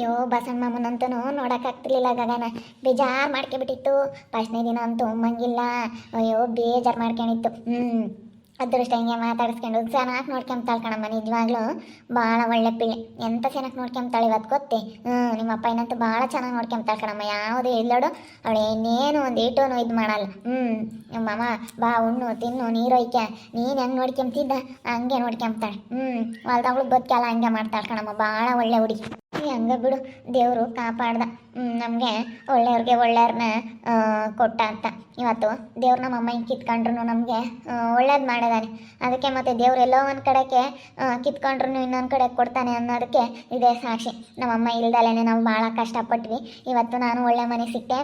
ಅಯ್ಯೋ ಬಸಣ್ಣ ಮಾಮನಂತೂ ನೋಡೋಕ್ಕಾಗ್ತಿರ್ಲಿಲ್ಲ ಗಗನ. ಬೇಜಾರು ಮಾಡ್ಕೊಬಿಟ್ಟಿತ್ತು ಫಸ್ಟ್ನೇ ದಿನ ಅಂತೂ ಉಮ್ಮಂಗಿಲ್ಲ. ಅಯ್ಯೋ, ಬೇಜಾರು ಮಾಡ್ಕೊಂಡಿತ್ತು. ಹ್ಞೂ ಅದೃಷ್ಟ ಹಿಂಗೆ ಮಾತಾಡಿಸ್ಕೊಂಡು ಚೆನ್ನಾಗಿ ನೋಡ್ಕೊಂತಾಳೆ ಕಣಮ್ಮ, ನಿಜವಾಗ್ಲೂ. ಭಾಳ ಒಳ್ಳೆ ಪಿಳೆ ಎಂಥ ಚೆನ್ನಾಗಿ ನೋಡ್ಕೊಂತಾಳೆ ಇವತ್ತು ಗೊತ್ತೇ? ಹ್ಞೂ ನಿಮ್ಮ ಅಪ್ಪ ಏನಂತೂ ಭಾಳ ಚೆನ್ನಾಗಿ ನೋಡ್ಕೊಂತಾಳೆ ಕಣಮ್ಮ. ಯಾವುದೇ ಇಲ್ಲೋಡು ಅವಳು ಇನ್ನೇನು ಒಂದು ಏಟೋನು ಇದು ಮಾಡಲ್ಲ. ಹ್ಞೂ ನಮ್ಮಮ್ಮ ಬಾ, ಉಣ್ಣು, ತಿನ್ನು ನೀರೊಯ್ಕೆ ನೀನು ಹೆಂಗೆ ನೋಡ್ಕೊಂತಿದ್ದ ಹಂಗೆ ನೋಡ್ಕೊಂತಾಳೆ ಹ್ಞೂ ಹೊಲ್ದಾಗಳು ಬದುಕಲ್ಲ ಹಂಗೆ ಮಾಡ್ತಾಳೆ ಕಣಮ್ಮ. ಭಾಳ ಒಳ್ಳೆ ಹುಡುಗಿ. ಹಂಗೆ ಬಿಡು. ದೇವರು ಕಾಪಾಡ್ದ. ನಮಗೆ ಒಳ್ಳೆಯವ್ರಿಗೆ ಒಳ್ಳೆಯವ್ರನ್ನ ಕೊಟ್ಟ ಅಂತ. ಇವತ್ತು ದೇವ್ರು ನಮ್ಮ ಅಮ್ಮ ಹಿಂಗೆ ಕಿತ್ಕೊಂಡ್ರು ನಮಗೆ ಒಳ್ಳೇದು ಮಾಡಿದಾನೆ. ಅದಕ್ಕೆ ಮತ್ತೆ ದೇವ್ರು ಎಲ್ಲೋ ಒಂದು ಕಡೆಗೆ ಕಿತ್ಕೊಂಡ್ರು ಇನ್ನೊಂದು ಕಡೆ ಕೊಡ್ತಾನೆ ಅನ್ನೋದಕ್ಕೆ ಇದೇ ಸಾಕ್ಷಿ. ನಮ್ಮಮ್ಮ ಇಲ್ದಲೇ ನಾವು ಭಾಳ ಕಷ್ಟಪಟ್ವಿ. ಇವತ್ತು ನಾನು ಒಳ್ಳೆ ಮನೆ ಸಿಕ್ತೆ.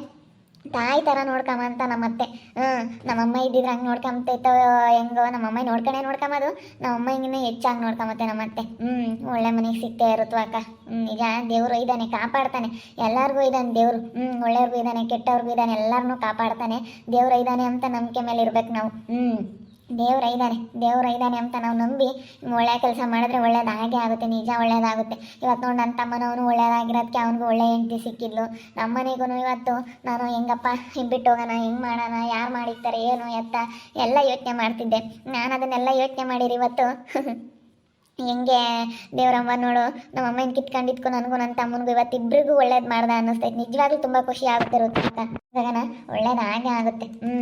ತಾಯಿ ಥರ ನೋಡ್ಕೊಂಬಂತ ನಮ್ಮತ್ತೆ. ಹ್ಞೂ ನಮ್ಮಮ್ಮ ಇದ್ದಿದ್ರೆ ಹಂಗೆ ನೋಡ್ಕೊಂಬತ್ತೈತೋ ಹೆಂಗೋ, ನಮ್ಮಮ್ಮ ನೋಡ್ಕೊಂಡೇ ನೋಡ್ಕೊಂಬೋದು ನಮ್ಮಮ್ಮ ಹಿಂಗಿನ್ನ ಹೆಚ್ಚಾಗಿ ನೋಡ್ಕೊಂಬತ್ತೆ ನಮ್ಮತ್ತೆ. ಹ್ಞೂ ಒಳ್ಳೆ ಮನೆಗೆ ಸಿಗ್ತೇ ಇರುತ್ತೋ ಅಕ್ಕ. ಹ್ಞೂ ನಿಜ, ದೇವರು ಇದ್ದಾನೆ, ಕಾಪಾಡ್ತಾನೆ. ಎಲ್ಲರಿಗೂ ಇದ್ದಾನೆ ದೇವರು. ಹ್ಞೂ ಒಳ್ಳೆಯವ್ರಿಗೂ ಇದ್ದಾನೆ, ಕೆಟ್ಟವ್ರಿಗೂ ಇದ್ದಾನೆ ಎಲ್ಲರನ್ನೂ ಕಾಪಾಡ್ತಾನೆ. ದೇವ್ರು ಇದ್ದಾನೆ ಅಂತ ನಂಬಿಕೆ ಮೇಲೆ ಇರ್ಬೇಕು ನಾವು. ಹ್ಞೂ ದೇವ್ರ ಇದ್ದಾನೆ ದೇವ್ರ ಇದ್ದಾನೆ ಅಂತ ನಾವು ನಂಬಿ ಒಳ್ಳೆ ಕೆಲಸ ಮಾಡಿದ್ರೆ ಒಳ್ಳೇದಾಗೇ ಆಗುತ್ತೆ, ನಿಜ ಒಳ್ಳೇದಾಗುತ್ತೆ. ಇವತ್ತು ನೋಡಿ ನನ್ನ ತಮ್ಮನವನು ಒಳ್ಳೇದಾಗಿರೋದಕ್ಕೆ ಅವನಿಗೂ ಒಳ್ಳೆ ಹೆಂಡತಿ ಸಿಕ್ಕಿದ್ಲು. ನಮ್ಮ ಮನೆಗೂ ಇವತ್ತು ನಾನು ಹೆಂಗಪ್ಪ ಬಿಟ್ಟು ಹೋಗೋಣ, ಹೆಂಗೆ ಮಾಡೋಣ, ಯಾರು ಮಾಡಿರ್ತಾರೆ, ಏನು ಎತ್ತ, ಎಲ್ಲ ಯೋಚನೆ ಮಾಡ್ತಿದ್ದೆ. ನಾನು ಅದನ್ನೆಲ್ಲ ಯೋಚನೆ ಮಾಡಿರಿ ಇವತ್ತು. ಹೆಂಗೆ ದೇವರಮ್ಮ ನೋಡು, ನಮ್ಮ ಅಮ್ಮನ ಕಿತ್ಕೊಂಡಿದ್ಕೊ ನನಗೂ ನನ್ನ ತಮ್ಮನಿಗೂ ಇವತ್ತು ಇಬ್ಬರಿಗೂ ಒಳ್ಳೇದು ಮಾಡ್ದೆ ಅನ್ನಿಸ್ತೈತೆ. ನಿಜವಾಗ್ಲೂ ತುಂಬ ಖುಷಿ ಆಗುತ್ತೆ ಅಂತ ಇವಾಗನ ಒಳ್ಳೇದು ಹಾಗೆ ಆಗುತ್ತೆ. ಹ್ಞೂ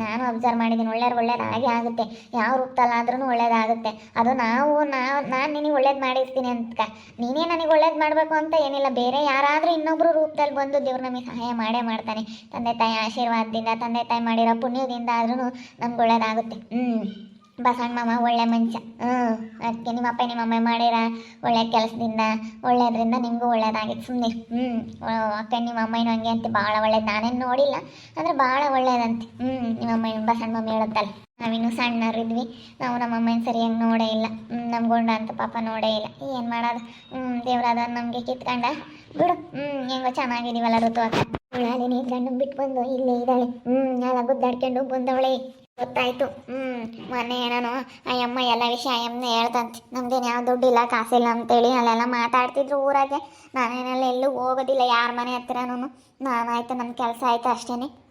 ನಾನು ಅಬ್ಸರ್ವ್ ಮಾಡಿದ್ದೀನಿ ಒಳ್ಳೇದು ಒಳ್ಳೇದು ಹಾಗೆ ಆಗುತ್ತೆ. ಯಾವ ರೂಪದಲ್ಲಾದ್ರೂ ಒಳ್ಳೇದಾಗುತ್ತೆ ಅದು ನಾವು ನಾವು ನಾನು ನಿನಗೆ ಒಳ್ಳೇದು ಮಾಡಿರ್ತೀನಿ ಅಂತ ನೀನೇ ನನಗೆ ಒಳ್ಳೇದು ಮಾಡಬೇಕು ಅಂತ ಏನಿಲ್ಲ. ಬೇರೆ ಯಾರಾದರೂ ಇನ್ನೊಬ್ಬರು ರೂಪದಲ್ಲಿ ಬಂದು ದೇವ್ರು ನಮಗೆ ಸಹಾಯ ಮಾಡೇ ಮಾಡ್ತಾನೆ. ತಂದೆ ತಾಯಿ ಆಶೀರ್ವಾದದಿಂದ, ತಂದೆ ತಾಯಿ ಮಾಡಿರೋ ಪುಣ್ಯದಿಂದ ಆದ್ರೂ ನಮ್ಗೆ ಒಳ್ಳೇದಾಗುತ್ತೆ ಹ್ಞೂ ಬಸಣ್ಣ ಮಾಮ ಒಳ್ಳೆ ಮನುಷ್ಯ. ಹ್ಞೂ ಅದಕ್ಕೆ ನಿಮ್ಮ ಅಪ್ಪ ನಿಮ್ಮ ಅಮ್ಮ ಮಾಡಿರ ಒಳ್ಳೆ ಕೆಲಸದಿಂದ ಒಳ್ಳೆಯದ್ರಿಂದ ನಿಮಗೂ ಒಳ್ಳೇದಾಗಿತ್ತು ಸುಮ್ಮನೆ ಹ್ಞೂ ಅಕ್ಕ ನಿಮ್ಮ ಅಮ್ಮನೂ ಹಂಗೆ ಅಂತ ಭಾಳ ಒಳ್ಳೇದು. ನಾನೇನು ನೋಡಿಲ್ಲ, ಅಂದರೆ ಭಾಳ ಒಳ್ಳೇದಂತೆ. ಹ್ಞೂ ನಿಮ್ಮ ಅಮ್ಮ ಬಸಣ್ಣ ಮಮ್ಮಿ ಹೇಳುತ್ತಲ್ಲ. ನಾವಿನ್ನೂ ಸಣ್ಣರಿದ್ವಿ ನಾವು ನಮ್ಮ ಅಮ್ಮನ ಸರಿಯಾಗಿ ನೋಡೇ ಇಲ್ಲ. ನಮ್ಮ ಗುಂಡ ಅಂತ ಪಾಪ ನೋಡೇ ಇಲ್ಲ. ಏನು ಮಾಡೋದು? ಹ್ಞೂ ದೇವ್ರಾದ ನಮಗೆ ಕಿತ್ಕೊಂಡ ಬಿಡು. ಹ್ಞೂ ಹೆಂಗೋ ಚೆನ್ನಾಗಿದ್ದೀವಲ್ಲ ಋತು ಅಕ್ಕ ಉಳ್ಳಾಲಿನಿ ಗಂಡು ಬಿಟ್ಟು ಬಂದು ಇಲ್ಲೇ ಇದ್ದಾಳೆ. ಹ್ಞೂ ಎಲ್ಲ ಗುದ್ದಾಡ್ಕೊಂಡು ಬಂದವಳೆ. ಗೊತ್ತಾಯ್ತು. ಹ್ಮ್, ಮೊನ್ನೆ ನಾನು ಅಯ್ಯಮ್ಮ ಎಲ್ಲ ವಿಷಯ ಅಯ್ಯಮ್ಮನೇ ಹೇಳ್ತಂತೆ. ನಮ್ದೇನು ಯಾವ ದುಡ್ಡಿಲ್ಲ, ಕಾಸಿಲ್ಲ ಅಂತೇಳಿ ಅಲ್ಲೆಲ್ಲ ಮಾತಾಡ್ತಿದ್ರು ಊರಾಗೆ. ನಾನೇನೆಲ್ಲ ಎಲ್ಲೂ ಹೋಗೋದಿಲ್ಲ, ಯಾರ ಮನೆ ಹತ್ರನೂ ನಾನಾಯ್ತು ನನ್ನ ಕೆಲಸ ಆಯ್ತು ಅಷ್ಟೇ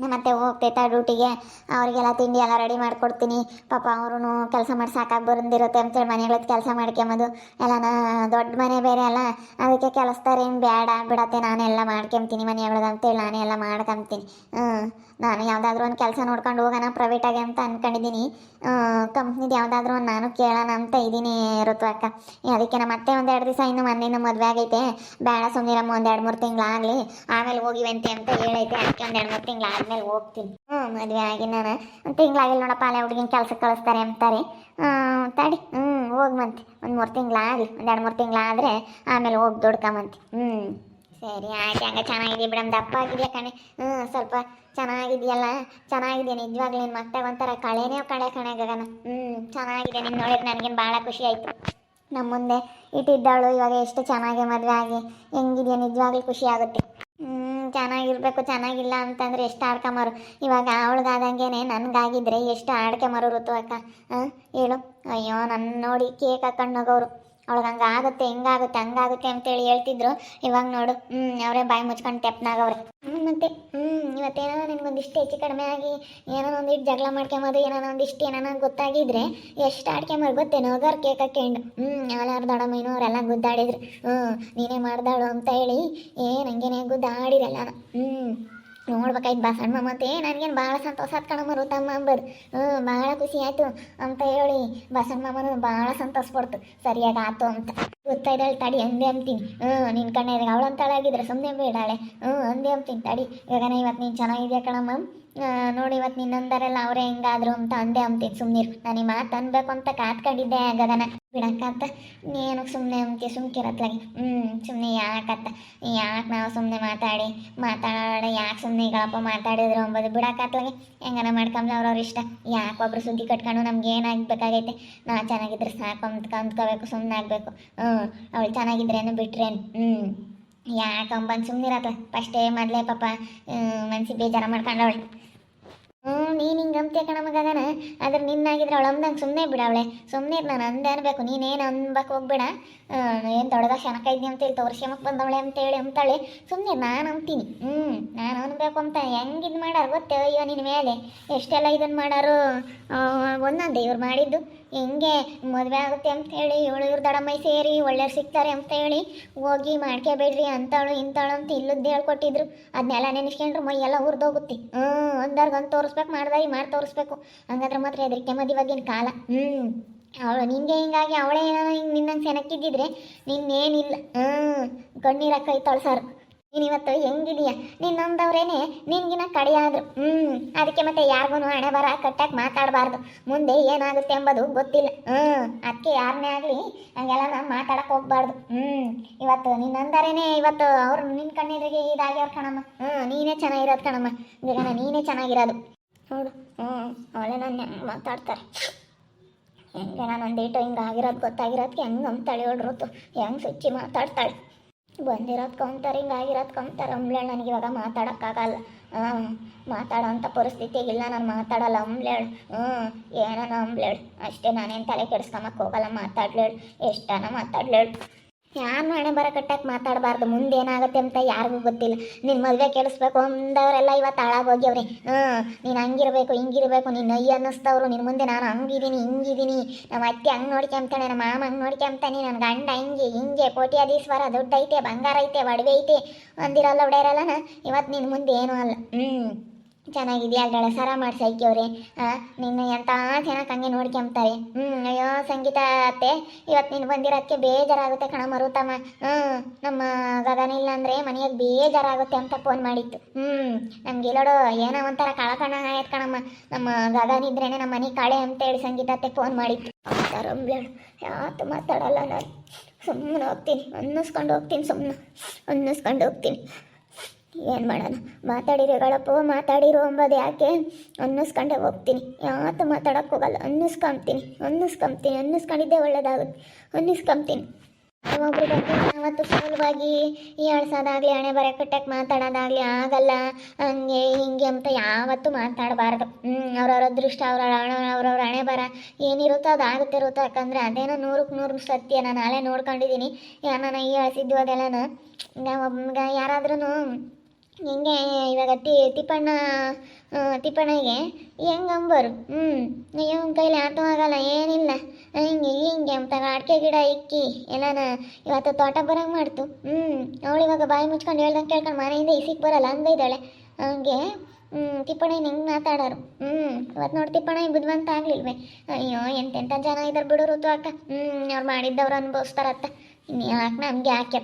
ನಮ್ಮತ್ತೆ ಹೋಗ್ತೈತಾ ಡ್ಯೂಟಿಗೆ ಅವರಿಗೆಲ್ಲ ತಿಂಡಿ ಎಲ್ಲ ರೆಡಿ ಮಾಡ್ಕೊಡ್ತೀನಿ. ಪಾಪ ಅವರು ಕೆಲಸ ಮಾಡಿ ಸಾಕಾಗಿ ಬರಂದಿರುತ್ತೆ ಅಂತೇಳಿ ಮನೆಗಳದ್ದು ಕೆಲಸ ಮಾಡ್ಕೊಂಬೋದು. ಎಲ್ಲ ದೊಡ್ಡ ಮನೆ ಬೇರೆ ಅಲ್ಲ. ಅದಕ್ಕೆ ಕೆಲಸದಾರೇನು ಬೇಡ ಬಿಡತ್ತೆ ನಾನೆಲ್ಲ ಮಾಡ್ಕೊಂತೀನಿ ಮನೆಯೊಳಗೆ ಅಂತೇಳಿ ನಾನೇ ಎಲ್ಲ ಮಾಡ್ಕೊಂತೀನಿ ನಾನು ಯಾವುದಾದ್ರೂ ಒಂದು ಕೆಲಸ ನೋಡ್ಕೊಂಡು ಹೋಗೋಣ ಪ್ರೈವೇಟಾಗಿ ಅಂತ ಅಂದ್ಕೊಂಡಿದ್ದೀನಿ ಕಂಪ್ನಿದು ಯಾವುದಾದ್ರೂ ಒಂದು ನಾನು ಕೇಳೋಣ ಅಂತ ಇದ್ದೀನಿ ಋತು ಅಕ್ಕ. ಅದಕ್ಕೆ ನಮ್ಮ ಮತ್ತೆ ಒಂದೆರಡು ದಿವಸ ಇನ್ನು ಮೊನ್ನೆಯಿಂದ ಮದುವೆ ಆಗೈತೆ. ಬೇಡ ಸುಮ್ಮನಿರಮ್ಮ ಒಂದೆರಡು ಮೂರು ತಿಂಗಳಾಗಲಿ ಆಮೇಲೆ ಹೋಗಿವಂತೆ ಅಂತ ಹೇಳೈತೆ. ಅದಕ್ಕೆ ಒಂದೆರಡು ಮೂರು ತಿಂಗಳು ಹೋಗ್ತೀನಿ. ಹ್ಞೂ ಮದುವೆ ಆಗಿ ನಾನು ತಿಂಗಳಾಗಿಲ್ಲ ನೋಡಪ್ಪ, ಅಲ್ಲೇ ಹುಡುಗಿನ ಕೆಲಸಕ್ಕೆ ಕಳಿಸ್ತಾರೆ ಅಂತಾರೆ. ತಡಿ. ಹ್ಞೂ ಹೋಗ್ಮಂತೆ ಒಂದು ಮೂರು ತಿಂಗಳಾಗಲಿ, ಒಂದು ಎರಡು ಮೂರು ತಿಂಗಳಾದರೆ ಆಮೇಲೆ ಹೋಗಿ ದುಡ್ಕೊಂಬಂತೆ ಹ್ಞೂ ಸರಿ ಆಯ್ತು, ಹಂಗೆ ಚೆನ್ನಾಗಿದೆ ಬಿಡಮ್, ದಪ್ಪ ಆಗಿದೆಯಾ ಕಣೆ? ಹ್ಞೂ ಸ್ವಲ್ಪ ಚೆನ್ನಾಗಿದೆಯಲ್ಲ? ಚೆನ್ನಾಗಿದೆ ನಿಜವಾಗ್ಲೂ ನಿನ್ನ ಒಂಥರ ಕಳೆನೇ ಕಳೆ ಕಣೆ ಗಗನ. ಹ್ಞೂ ಚೆನ್ನಾಗಿದೆ ನಿನ್ನ ನೋಡಿದ್ರೆ ನನಗೇನು ಭಾಳ ಖುಷಿ ಆಯಿತು. ನಮ್ಮ ಮುಂದೆ ಇಟ್ಟಿದ್ದಾಳು, ಇವಾಗ ಎಷ್ಟು ಚೆನ್ನಾಗಿ ಮದುವೆ ಆಗಿ. ಹೆಂಗಿದೆಯಾ ನಿಜವಾಗ್ಲೂ ಖುಷಿ ಆಗುತ್ತೆ. ಚೆನ್ನಾಗಿರ್ಬೇಕು, ಚೆನ್ನಾಗಿಲ್ಲ ಅಂತಂದ್ರೆ ಎಷ್ಟು ಆಡ್ಕೊಂಬರು ಇವಾಗ ಅವಳಿಗಾದಂಗೆ ನನಗಾಗಿದ್ರೆ ಎಷ್ಟು ಆಡ್ಕೊಂಬರು ಋತು ಅಕ್ಕ ಹೇಳು. ಅಯ್ಯೋ ನನ್ನ ನೋಡಿ ಕೇಕ್ ಹಾಕೊಂಡು ನಗೋರು. ಅವಳಿಗೆ ಹಂಗೆ ಆಗುತ್ತೆ ಹಿಂಗಾಗುತ್ತೆ ಹಂಗಾಗುತ್ತೆ ಅಂತೇಳಿ ಹೇಳ್ತಿದ್ರು. ಇವಾಗ ನೋಡು ಹ್ಞೂ ಅವರೇ ಬಾಯಿ ಮುಚ್ಕೊಂಡು ತೆಪ್ನಾಗವ್ರೆ. ಹ್ಞೂ ಮತ್ತೆ ಹ್ಞೂ ಇವತ್ತೇನೋ ನಿನಗೊಂದಿಷ್ಟು ಹೆಚ್ಚು ಕಡಿಮೆ ಆಗಿ ಏನೋ ಒಂದಿಷ್ಟು ಜಗಳ ಮಾಡ್ಕೊಂಬೋದು, ಏನೋ ಒಂದಿಷ್ಟು ಏನೋ ಗೊತ್ತಾಗಿದ್ರೆ ಎಷ್ಟು ಆಡ್ಕೊಂಬರು ಗೊತ್ತೇನೋ, ಹೋಗೋರು ಕೇಕ್ ಹಾಕೊಂಡು ಹ್ಞೂ ಯಾವ್ಯಾರು ದೊಡ್ಡ ಮೀನು ಅವರೆಲ್ಲ ಗುದ್ದಾಡಿದ್ರು. ಹ್ಞೂ ನೀನೇ ಮಾಡ್ದಾಳು ಅಂತ ಹೇಳಿ ಏನು ಹಂಗೇನೆ ಗುದ್ದಾಡಿರಲ್ಲ. ಹ್ಞೂ ನೋಡ್ಬೇಕಾಯ್ತು ಬಾ ಸಣ್ಣ ಮತ್ತೆ ನನಗೇನು ಭಾಳ ಸಂತೋಷ ಆತ್ ಕಣಮ್ಮ ಋತಮ್ಮ ಅಂಬರು ಹ್ಞೂ ಭಾಳ ಖುಷಿ ಆಯಿತು ಅಂತ ಹೇಳಿ ಬಸಣ್ಣ ಮಾಮನು ಭಾಳ ಸಂತೋಷ ಪಡ್ತು. ಸರಿಯಾಗಿ ಆತು ಅಂತ. ಗೊತ್ತಾಯ್ದಾಳೆ ತಡಿ, ಅಂದೆ ಅಂತೀನಿ ಹ್ಞೂ ನಿನ್ನ ಕಣ್ಣ ಅವಳು ಅವಳಂತಾಳಾಗಿದ್ರೆ ಸುಮ್ಮನೆ ಬೇಡಾಳೆ ಹ್ಞೂ ಅಂದೆ ಅಂತೀನಿ ತಡಿ. ಇವಾಗ ಇವತ್ತು ನೀನು ಚೆನ್ನಾಗಿದ್ಯಾ ಕಣಮ್ಮ ನೋಡಿ ಇವತ್ತು ನಿನ್ನಂದರಲ್ಲ ಅವರೇ ಹೆಂಗಾದ್ರು ಅಂತ ಅಂದೆ ಅಂತೀನಿ ಸುಮ್ಮನಿರು ನಾನು ಈ ಮಾತು ಅನ್ಬೇಕು ಅಂತ ಕಾತ್ಕೊಂಡಿದ್ದೆ ಆಗದನ ಬಿಡಕ್ಕಂತ ನೀನು ಸುಮ್ಮನೆ ಅಂತೀಯ ಸುಮ್ಕಿರತ್ಲಾಗಿ ಹ್ಞೂ ಸುಮ್ಮನೆ ಯಾಕತ್ತ? ಯಾಕೆ ನಾವು ಸುಮ್ಮನೆ ಮಾತಾಡಿ? ಮಾತಾಡ ಯಾಕೆ ಸುಮ್ಮನೆ ಈಗಳಪ್ಪ ಮಾತಾಡಿದ್ರು ಅಂಬೋದು ಬಿಡಕ್ಕಾತ್ಲಾಗೆ ಹೆಂಗನ ಮಾಡ್ಕೊಂಬ್ಲ ಅವ್ರವ್ರ ಇಷ್ಟ? ಯಾಕೆ ಒಬ್ರು ಸುದ್ದಿ ಕಟ್ಕೊಂಡು ನಮ್ಗೆ ಏನಾಗಬೇಕಾಗೈತೆ? ನಾ ಚೆನ್ನಾಗಿದ್ರೆ ಸಾಕು ಅಂತ ಅಂದ್ಕೋಬೇಕು ಸುಮ್ಮನೆ ಆಗಬೇಕು. ಹ್ಞೂ ಅವಳು ಚೆನ್ನಾಗಿದ್ರೇನು ಬಿಟ್ರೇನು? ಹ್ಞೂ ಯಾಕಂಬಂದು ಸುಮ್ಮನಿರತ್ತ ಫಸ್ಟೇ ಮೊದಲೇ ಪಾಪ ಮನ್ಸಿಗೆ ಬೇಜಾರ ಮಾಡ್ಕೊಂಡವಳು. ಹ್ಞೂ ನೀನು ಹಿಂಗೆ ಅಂತೀಯ ಕಣ ಮಗನ ಆದ್ರೆ ನಿನ್ನಾಗಿದ್ರೆ ಅವಳು ಅಂದಂಗೆ ಸುಮ್ಮನೆ ಬಿಡ ಅವಳೆ. ಸುಮ್ಮನೆ ನಾನು ಅಂದೆ ಅನ್ಬೇಕು, ನೀನೇನು ಅನ್ಬೇಕು ಹೋಗ್ಬೇಡ. ಏನು ದೊಡ್ಡದ ಶನಕ ಇದ್ನಿ ಅಂತೇಳಿ ತೋರ್ಸ್ಯಮಕ್ಕೆ ಬಂದವಳೆ ಅಂತೇಳಿ. ಅಂತಾಳೆ ಸುಮ್ಮನೆ ನಾನು ಅಂತೀನಿ. ಹ್ಞೂ ನಾನು ಅನ್ಬೇಕು ಅಂತ. ಹೆಂಗೆ ಇದು ಮಾಡಾರ ಗೊತ್ತೇ? ಅಯ್ಯೋ ನಿನ್ನ ಮೇಲೆ. ಎಷ್ಟೆಲ್ಲ ಇದನ್ನು ಮಾಡಾರು ಒಂದೊಂದು ಇವ್ರು ಮಾಡಿದ್ದು. ಹಿಂಗೆ ಮದುವೆ ಆಗುತ್ತೆ ಅಂತ ಹೇಳಿ, ಇವಳು ಇವ್ರ ದಡಮೈ ಸೇರಿ ಒಳ್ಳೆಯವ್ರು ಸಿಗ್ತಾರೆ ಅಂತ ಹೇಳಿ ಹೋಗಿ ಮಾಡ್ಕೋಬೇಡ್ರಿ ಅಂತಾಳು, ಇಂತಾಳು ಅಂತ ಇಲ್ಲದ್ದು ಹೇಳ್ಕೊಟ್ಟಿದ್ರು. ಅದನ್ನೆಲ್ಲ ನೆನೆಸ್ಕೊಂಡ್ರು ಮೈ ಎಲ್ಲ ಹುರಿದೋಗುತ್ತೆ ಹ್ಞೂ ಒಂದರ್ಗಂದು ತೋರಿಸ್ಬೇಕು ಮಾಡ್ದಾರಿ ಮಾಡಿ ತೋರಿಸ್ಬೇಕು. ಹಂಗಾದ್ರೆ ಮಾತ್ರ ಹೆದರಿಕೆ ಮದುವಾಗಿನ ಕಾಲ. ಹ್ಞೂ ಅವಳು ನಿಂಗೆ ಹಿಂಗಾಗಿ ಅವಳೇ ಏನೋ ಹಿಂಗೆ ನಿನ್ನಂಗೆ ಸೆನಕ್ಕಿದ್ದಿದ್ರೆ ನಿನ್ನೇನಿಲ್ಲ. ಹ್ಞೂ ಕಣ್ಣೀರ ಕೈ ತೊಳ್ಸಾರು. ನೀನು ಇವತ್ತು ಹೆಂಗಿದೀಯ? ನಿನ್ನೊಂದವ್ರೇನೆ ನಿನ್ಗಿನ ಕಡಿಯಾದ್ರು ಹ್ಞೂ ಅದಕ್ಕೆ ಮತ್ತೆ ಯಾರಿಗೂ ಹಣೆ ಬರ ಕಟ್ಟಕ್ಕೆ ಮಾತಾಡಬಾರ್ದು. ಮುಂದೆ ಏನಾಗುತ್ತೆ ಎಂಬುದು ಗೊತ್ತಿಲ್ಲ. ಹ್ಞೂ ಅದಕ್ಕೆ ಯಾರನ್ನೇ ಆಗಲಿ ಹಂಗೆಲ್ಲ ನಾನು ಮಾತಾಡಕ್ಕೆ ಹೋಗ್ಬಾರ್ದು. ಹ್ಞೂ ಇವತ್ತು ನಿನ್ನಂದರೇನೆ ಇವತ್ತು ಅವ್ರು ನಿನ್ನ ಕಣ್ಣೆದುರಿಗೆ ಇದಾಗ್ಯವ್ರು ಕಣಮ್ಮ. ಹ್ಞೂ ನೀನೇ ಚೆನ್ನಾಗಿರೋದು ಕಣಮ್ಮ. ಗಗನ ನೀನೇ ಚೆನ್ನಾಗಿರೋದು. ನೋಡು ಹ್ಞೂ ಅವಳೆ ನನ್ನ ಹೆಂಗೆ ಮಾತಾಡ್ತಾರೆ? ಹೆಂಗೆ ನಾನು ಒಂದೇಟು ಹಿಂಗೆ ಆಗಿರೋದು ಗೊತ್ತಾಗಿರೋದಕ್ಕೆ ಹೆಂಗೆ ಅಂತಾಳೆ ಹೊಡ್ರತ್ತು ಹೆಂಗೆ ಸುಚ್ಚಿ ಮಾತಾಡ್ತಾಳೆ? ಬಂದಿರೋದು ಕೌಂಟರ್ ಹಿಂಗೆ ಆಗಿರೋದು ಕೌಂಟರ್ ಅಂಬ್ಲೇಳು ನನಗೆ ಇವಾಗ ಮಾತಾಡೋಕ್ಕಾಗಲ್ಲ. ಹಾಂ ಮಾತಾಡೋ ಅಂಥ ಪರಿಸ್ಥಿತಿಗಿಲ್ಲ, ನಾನು ಮಾತಾಡಲ್ಲ. ಅಂಬ್ಲೇಳು ಹ್ಞೂ ಏನೋ ಅಂಬ್ಲೇಳು ಅಷ್ಟೇ ನಾನೇನು ತಲೆ ಕೆಡಿಸ್ಕೊಂಬಕ್ಕೆ ಹೋಗಲ್ಲ. ಮಾತಾಡ್ಲೇಳು ಎಷ್ಟನ ಮಾತಾಡ್ಲೇಳು ಯಾರು ಹಣೆ ಬರ ಕಟ್ಟಕ್ಕೆ ಮಾತಾಡಬಾರ್ದು. ಮುಂದೆ ಏನಾಗುತ್ತೆ ಅಂತ ಯಾರಿಗೂ ಗೊತ್ತಿಲ್ಲ. ನಿನ್ನ ಮದುವೆ ಕೇಳಿಸ್ಬೇಕು ಅಂದವರೆಲ್ಲ ಇವತ್ತು ಹಾಳಾಗೋಗ್ಯವ್ರಿ ಹ್ಞೂ, ನೀನು ಹಂಗಿರಬೇಕು, ಹಿಂಗಿರಬೇಕು ನಿನ್ನ ಅಯ್ಯ ಅನ್ನಿಸ್ತವ್ರು. ನಿನ್ನ ಮುಂದೆ ನಾನು ಹಂಗಿದ್ದೀನಿ ಹಿಂಗಿದ್ದೀನಿ ನಮ್ಮ ಅತ್ತೆ ಹಂಗೆ ನೋಡ್ಕೊಂತಾನೆ ನಮ್ಮ ಮಾಮ ಹಂಗೆ ನೋಡ್ಕೊಂತಾನೆ ನನ್ನ ಗಂಡ ಹಿಂಗೆ ಹಿಂಗೆ, ಕೋಟ್ಯಾಧೀಶ್ವರ ದುಡ್ಡು ಐತೆ ಬಂಗಾರ ಐತೆ ಒಡವೆ ಐತೆ. ಅಂದಿರಲ್ಲ ಒಡೆಯರಲ್ಲನ? ಇವತ್ತು ನಿನ್ನ ಮುಂದೆ ಏನೂ ಅಲ್ಲ. ಹ್ಞೂ. ಚೆನ್ನಾಗಿದೆಯಾ ಅಲ್ದಳ ಸರ ಮಾಡಿ ಹಾಂ ನಿನ್ನ ಎಂಥ ಚೆನ್ನಾಗಿ ಹಂಗೆ ನೋಡ್ಕೊಂಬ್ತಾರೆ ಹ್ಞೂ ಅಯ್ಯೋ, ಸಂಗೀತ ಅತ್ತೆ ಇವತ್ತು ನೀನು ಬಂದಿರೋದಕ್ಕೆ ಬೇಜಾರಾಗುತ್ತೆ ಕಣ ಮರುತಮ್ಮ ಹ್ಞೂ ನಮ್ಮ ಗಗನ ಇಲ್ಲ ಅಂದರೆ ಮನೆಯಾಗ ಬೇಜಾರಾಗುತ್ತೆ ಅಂತ ಫೋನ್ ಮಾಡಿತ್ತು ಹ್ಞೂ ನಮ್ಗೆ ಇಲ್ಲೋಡು, ಏನೋ ಒಂಥರ ಕಳಕಣ ಆಯ್ತು ಕಣಮ್ಮ. ನಮ್ಮ ಗಗನ ಇದ್ರೇ ನಮ್ಮ ಮನೆ ಕಾಳೆ ಅಂತೇಳಿ ಸಂಗೀತ ಅತ್ತೆ ಫೋನ್ ಮಾಡಿತ್ತು ಯಾತು ಮಾತಾಡಲ್ಲ ನಾನು. ಸುಮ್ಮನೆ ಹೋಗ್ತೀನಿ. ಅನ್ನಿಸ್ಕೊಂಡು ಹೋಗ್ತೀನಿ ಸುಮ್ಮನೆ ಅನ್ನಿಸ್ಕೊಂಡು ಹೋಗ್ತೀನಿ. ಏನು ಮಾಡೋಣ ಮಾತಾಡಿರೋಗಳಪ್ಪ ಮಾತಾಡಿರೋ ಅಂಬೋದು ಯಾಕೆ? ಅನ್ನಿಸ್ಕೊಂಡೆ ಹೋಗ್ತೀನಿ. ಯಾವತ್ತು ಮಾತಾಡೋಕೆ ಹೋಗಲ್ಲ. ಅನ್ನಿಸ್ಕೊಂತೀನಿ. ಅನ್ನಿಸ್ಕೊಂತೀನಿ. ಅನ್ನಿಸ್ಕೊಂಡಿದ್ದೆ ಒಳ್ಳೇದಾಗುತ್ತೆ. ಅನ್ನಿಸ್ಕೊಂತೀನಿ. ಒಬ್ಬರು ಬಂದು ಯಾವತ್ತು ಸುಲಭವಾಗಿ ಈ ಹಣೆ ಬರೆ ಕಟ್ಟಕ್ಕೆ ಮಾತಾಡೋದಾಗಲಿ ಆಗಲ್ಲ. ಹಂಗೆ ಹಿಂಗೆ ಅಂತ ಯಾವತ್ತೂ ಮಾತಾಡಬಾರ್ದು. ಹ್ಞೂ ಅವ್ರವ್ರ ಅದೃಷ್ಟ ಅವ್ರ ಹಣ, ಅವ್ರವ್ರ ಹಣೆ ಬರ ಏನಿರುತ್ತೋ ಅದು ಆಗುತ್ತಿರುತ್ತೋ ಯಾಕಂದರೆ ಅದೇನೋ ನೂರಕ್ಕೆ ನೂರು ಸತ್ಯ. ನಾನು ನಾಳೆ ನೋಡ್ಕೊಂಡಿದ್ದೀನಿ. ನಾನು ಈ ಅಳಿಸಿದ್ದು ಅದೆಲ್ಲನೂ? ಒಬ್ಬ ಯಾರಾದ್ರೂ ಹಿಂಗೆ ಇವಾಗ ತಿ, ತಿಪ್ಪಣ್ಣ ತಿಪ್ಪಣ್ಣಗೆ ಹೆಂಗೆ ಅಂಬರು? ಹ್ಞೂ ಇವನ ಕೈಲಿ ಆತು ಆಗಲ್ಲ, ಏನಿಲ್ಲ. ಹಿಂಗೆ ಹಿಂಗೆ ಅಂತ ಅಡಿಕೆ ಗಿಡ ಇಕ್ಕಿ, ಎಲ್ಲನ ಇವತ್ತು ತೋಟ ಬರಂಗೆ ಮಾಡ್ತು. ಹ್ಞೂ ಅವಳು ಇವಾಗ ಬಾಯಿ ಮುಚ್ಕೊಂಡು ಹೇಳ್ದಂಗೆ ಕೇಳ್ಕೊಂಡು ಮನೆಯಿಂದ ಇಸಿಕ್ ಬರಲ್ಲ ಅಂದಿದ್ದಾಳೆ ಹಂಗೆ ಹ್ಞೂ ತಿಪ್ಪಣ್ಣ ಹೆಂಗೆ ಮಾತಾಡೋರು? ಹ್ಞೂ ಇವತ್ತು ನೋಡಿ ತಿಪ್ಪಣ್ಣ ಬುದ್ಧಿವಂತ ಆಗ್ಲಿಲ್ವೇ? ಅಯ್ಯೋ ಎಂತೆಂಥ ಜನ ಇದ್ದಾರೆ ಬಿಡೋರು ಋತು ಅಕ್ಕ. ಹ್ಞೂ ಅವ್ರು ಮಾಡಿದ್ದವ್ರು ಅನುಭವಿಸ್ತಾರತ್ತ. ಇನ್ನು ಯಾಕೆ ನಮಗೆ ಯಾಕೆ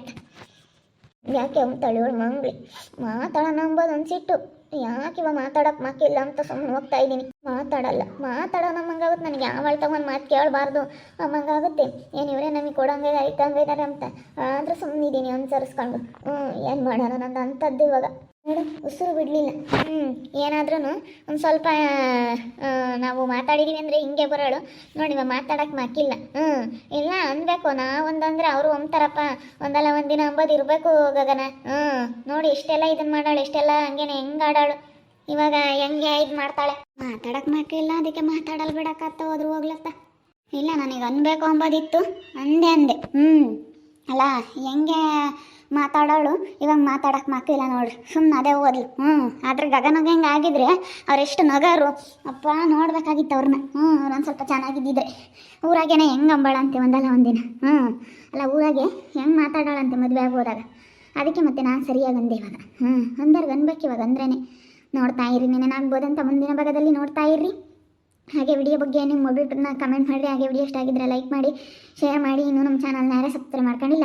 ಯಾಕೆ ಅವ್ನು ತಳಿಯೋಳು ಮಂಗ್ಳಿ ಮಾತಾಡೋಣ ಅಂಬೋದು ಅನ್ಸಿಟ್ಟು. ಯಾಕೆ ಇವ ಮಾತಾಡೋಕೆ ಮಾಕಿಲ್ಲ ಅಂತ ಸುಮ್ಮನೆ ಹೋಗ್ತಾ ಇದ್ದೀನಿ. ಮಾತಾಡಲ್ಲ. ಮಾತಾಡೋಣ ನಮ್ಮಂಗಾಗುತ್ತೆ ನನಗೆ ಯಾವಳ ತಗೊಂಡು ಮಾತು ಕೇಳಬಾರ್ದು. ಅಮ್ಮಂಗಾಗುತ್ತೆ ಏನು ಇವರೇ ನಮಗೆ ಕೊಡಂಗೆ ಇಟ್ಟಂಗಿದ್ದಾರೆ ಅಂತ. ಆದರೂ ಸುಮ್ಮನಿದ್ದೀನಿ ಅನುಸರಿಸ್ಕೊಂಡು. ಹ್ಞೂ ಏನು ಮಾಡೋಣ ನಂದು ಅಂಥದ್ದು ಇವಾಗ. ನೋಡು ಉಸಿರು ಬಿಡಲಿಲ್ಲ. ಹ್ಞೂ ಏನಾದ್ರೂ ಒಂದು ಸ್ವಲ್ಪ ನಾವು ಮಾತಾಡಿದೀವಿ ಅಂದರೆ ಹಿಂಗೆ ಬರೋಳು. ನೋಡಿ ಮಾತಾಡಕ್ಕೆ ಮಾಕಿಲ್ಲ. ಹ್ಞೂ ಇಲ್ಲ ಅನ್ಬೇಕು. ನಾವೊಂದಂದ್ರೆ ಅವರು ಒಂಥರಪ್ಪ ಒಂದಲ್ಲ ಒಂದಿನ ಅಂಬೋದು ಇರಬೇಕು ಗಗನ. ಹ್ಞೂ ನೋಡಿ, ಇಷ್ಟೆಲ್ಲ ಇದನ್ನ ಮಾಡಾಳು, ಇಷ್ಟೆಲ್ಲ ಹಂಗೇನೆ ಹೆಂಗೆ ಆಡಾಳು. ಇವಾಗ ಹೆಂಗೆ ಇದು ಮಾಡ್ತಾಳೆ? ಮಾತಾಡಕ್ಕೆ ಮಾಕಿಲ್ಲ, ಅದಕ್ಕೆ ಮಾತಾಡಲ್ ಬಿಡಕ್ಕತ್ತ ಹೋದ್ರು ಹೋಗ್ಲತ್ತ. ಇಲ್ಲ, ನನಗೆ ಅನ್ಬೇಕು ಅಂಬೋದಿತ್ತು. ಅಂದೆ ಅಂದೆ. ಹ್ಞೂ ಅಲ್ಲ, ಹೆಂಗೆ ಮಾತಾಡೋಳು. ಇವಾಗ ಮಾತಾಡಕ್ಕೆ ಮಕ್ಕಿಲ್ಲ ನೋಡ್ರಿ. ಸುಮ್ಮನೆ ಅದೇ ಓದ್ಲು. ಹ್ಞೂ ಆದ್ರೆ ಗಗನಗೆ ಹೆಂಗೆ ಆಗಿದ್ರೆ ಅವರೆಷ್ಟು ನಗರು. ಅಪ್ಪ, ನೋಡ್ಬೇಕಾಗಿತ್ತು ಅವ್ರನ್ನ ಹ್ಞೂ ಅವ್ರೊಂದು ಸ್ವಲ್ಪ ಚೆನ್ನಾಗಿದ್ದಿದ್ರೆ. ಊರಾಗೇನೆ ಹೆಂಗೆ ಅಂಬಾಳಂತೆ ಒಂದಲ್ಲ ಒಂದಿನ. ಹ್ಞೂ ಅಲ್ಲ ಊರಾಗೆ ಹೆಂಗೆ ಮಾತಾಡೋಳಂತೆ ಮದುವೆ ಆಗೋದಾಗ. ಅದಕ್ಕೆ ಮತ್ತೆ ನಾನು ಸರಿಯಾಗಿ ಅಂದೆ ಇವಾಗ. ಹ್ಞೂ ಅಂದರ್ಗೆ ಅನ್ಬೇಕು ಇವಾಗ ಅಂದ್ರೇನೆ. ನೋಡ್ತಾ ಇರಿ ಆಗ್ಬೋದಂತ ಮುಂದಿನ ಭಾಗದಲ್ಲಿ ನೋಡ್ತಾ ಇರ್ರಿ. ಹಾಗೆ ವಿಡಿಯೋ ಬಗ್ಗೆ ನಿಮ್ಮ ಮೊಬೈಲ್ನ ಕಮೆಂಟ್ ಮಾಡಿರಿ. ಹಾಗೆ ವಿಡಿಯೋ ಇಷ್ಟ ಆಗಿದ್ರೆ ಲೈಕ್ ಮಾಡಿ ಶೇರ್ ಮಾಡಿ. ಇನ್ನೂ ನಮ್ಮ ಚಾನಲ್ನ ಯಾರೇ ಸಬ್ಸ್ಕ್ರೈಬ್ ಮಾಡ್ಕೊಂಡಿಲ್ಲ